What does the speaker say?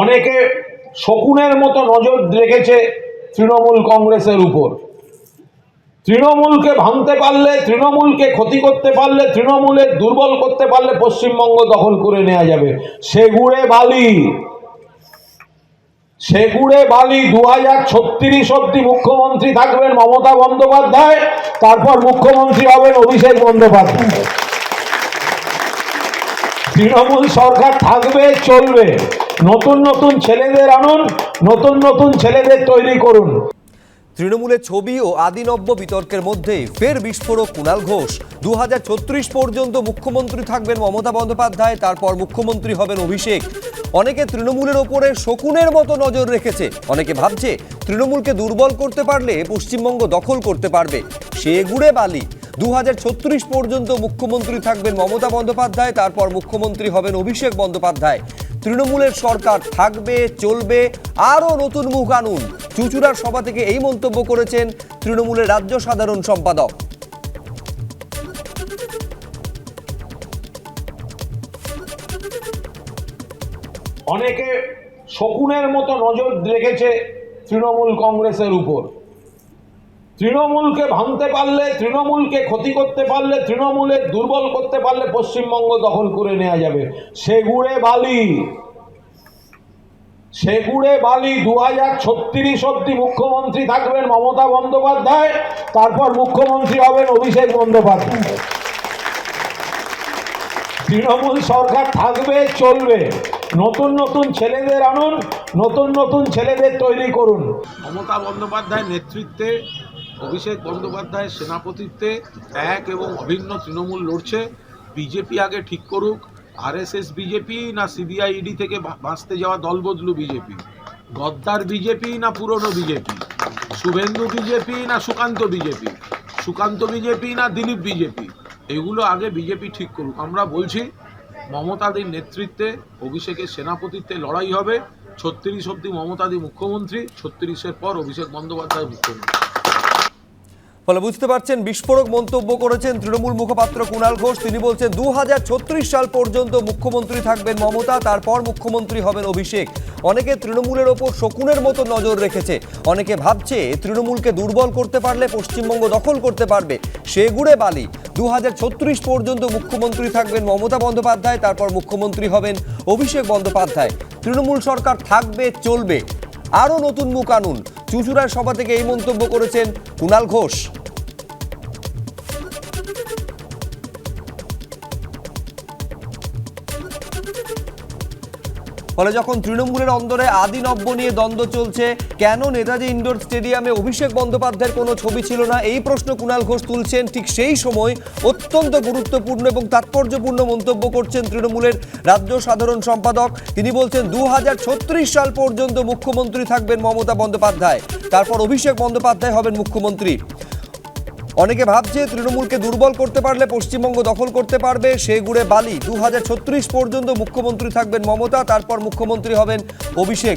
অনেকে শকুনের মতো নজর রেখেছে তৃণমূল কংগ্রেসের উপর। তৃণমূলকে ভাঙতে পারলে, তৃণমূলকে ক্ষতি করতে পারলে তৃণমূলের দুর্বল করতে পারলে পশ্চিমবঙ্গ দখল করে নেওয়া যাবে। সেগুড়ে বালি। সেগুড়ে বালি দু হাজার ছত্রিশ অব্দি মুখ্যমন্ত্রী থাকবেন মমতা বন্দ্যোপাধ্যায়, তারপর মুখ্যমন্ত্রী হবেন অভিষেক বন্দ্যোপাধ্যায়। তৃণমূল সরকার থাকবে, চলবে। নতুন নতুন ছেলেদের আনুন, নতুন নতুন ছেলেদের তৈরি করুন। তৃণমূলের ছবি ও আদিনব্য বিতর্কের মধ্যেই ফের বিস্ফোরক কুণাল ঘোষ। দু পর্যন্ত মুখ্যমন্ত্রী থাকবেন মমতা বন্দ্যোপাধ্যায়, তারপর মুখ্যমন্ত্রী হবেন অভিষেক। অনেকে তৃণমূলের ওপরে শকুনের মতো নজর রেখেছে। অনেকে ভাবছে তৃণমূলকে দুর্বল করতে পারলে পশ্চিমবঙ্গ দখল করতে পারবে। সে গুড়ে বালি। দু হাজার ছত্রিশ পর্যন্ত মুখ্যমন্ত্রী থাকবেন মমতা বন্দ্যোপাধ্যায়, তারপর মুখ্যমন্ত্রী হবেন অভিষেক বন্দ্যোপাধ্যায়। তৃণমূলের সরকার থাকবে, চলবে, আরও নতুন মুখ আনুন। চুচুড়ার সভা থেকে এই মন্তব্য করেছেন তৃণমূলের রাজ্য সাধারণ সম্পাদক। অনেকে শকুনের মতো নজর রেখেছে তৃণমূল কংগ্রেসের উপর। তৃণমূলকে ভাঙতে পারলে, তৃণমূলকে ক্ষতি করতে পারলে, তৃণমূলের দুর্বল করতে পারলে পশ্চিমবঙ্গ দখল করে নেওয়া যাবে। সেগুড়ে বালি। সেগুড়ে বালি দু হাজার ছত্রিশ অব্দি মুখ্যমন্ত্রী থাকবেন মমতা বন্দ্যোপাধ্যায়, তারপর মুখ্যমন্ত্রী হবেন অভিষেক বন্দ্যোপাধ্যায়। তৃণমূল সরকার থাকবে, চলবে। নতুন নতুন ছেলেদের আনুন, নতুন নতুন ছেলেদের তৈরি করুন। মমতা বন্দ্যোপাধ্যায়ের নেতৃত্বে অভিষেক বন্দ্যোপাধ্যায়ের সেনাপতিত্বে এক এবং অভিন্ন তৃণমূল লড়ছে। বিজেপি আগে ঠিক করুক, আরএসএস বিজেপি না সিবিআই ইডি থেকে বাঁচতে যাওয়া দল বদলু বিজেপি? গদ্দার বিজেপি না পুরনো বিজেপি? শুভেন্দু বিজেপি না সুকান্ত বিজেপি? সুকান্ত বিজেপি না দিলীপ বিজেপি? এগুলো আগে বিজেপি ঠিক করুক। আমরা বলছি, মমতাদির নেতৃত্বে অভিষেকের সেনাপতিত্বে লড়াই হবে। ছত্রিশ অব্দি মমতাদি মুখ্যমন্ত্রী, ছত্রিশের পর অভিষেক বন্দ্যোপাধ্যায় মুখ্যমন্ত্রী। ফলে বুঝতে পারছেন, বিস্ফোরক মন্তব্য করেছেন তৃণমূল মুখপাত্র কুণাল ঘোষ। তিনি বলছেন দু হাজার ছত্রিশ সাল পর্যন্ত মুখ্যমন্ত্রী থাকবেন মমতা, তারপর মুখ্যমন্ত্রী হবেন অভিষেক। অনেকে তৃণমূলের ওপর শকুনের মতো নজর রেখেছে। অনেকে ভাবছে, তৃণমূলকে দুর্বল করতে পারলে পশ্চিমবঙ্গ দখল করতে পারবে। সে সেগুড়ে বালি। দু হাজার ছত্রিশ পর্যন্ত মুখ্যমন্ত্রী থাকবেন মমতা বন্দ্যোপাধ্যায়, তারপর মুখ্যমন্ত্রী হবেন অভিষেক বন্দ্যোপাধ্যায়। তৃণমূল সরকার থাকবে, চলবে। আরও নতুন মুখ আনুন। চুচুড়ার সভা থেকে এই মন্তব্য করেছেন কুণাল ঘোষ। ফলে যখন তৃণমূলের অন্দরে আদি নব্য নিয়ে দ্বন্দ্ব চলছে, কেন নেতাজি ইন্ডোর স্টেডিয়ামে অভিষেক বন্দ্যোপাধ্যায়ের কোনো ছবি ছিল না? এই প্রশ্ন কুণাল ঘোষ তুলছেন ঠিক সেই সময় অত্যন্ত গুরুত্বপূর্ণ এবং তাৎপর্যপূর্ণ মন্তব্য করছেন তৃণমূলের রাজ্য সাধারণ সম্পাদক। তিনি বলছেন দু হাজার ছত্রিশ সাল পর্যন্ত মুখ্যমন্ত্রী থাকবেন মমতা বন্দ্যোপাধ্যায়। তারপর অভিষেক বন্দ্যোপাধ্যায় হবেন মুখ্যমন্ত্রী। অনেকে ভাবছে তৃণমূলকে দুর্বল করতে পারলে পশ্চিমবঙ্গ দখল করতে পারবে, সে গুড়ে বালি। দু হাজার ছত্রিশ পর্যন্ত মুখ্যমন্ত্রী থাকবেন মমতা, তারপর মুখ্যমন্ত্রী হবেন অভিষেক।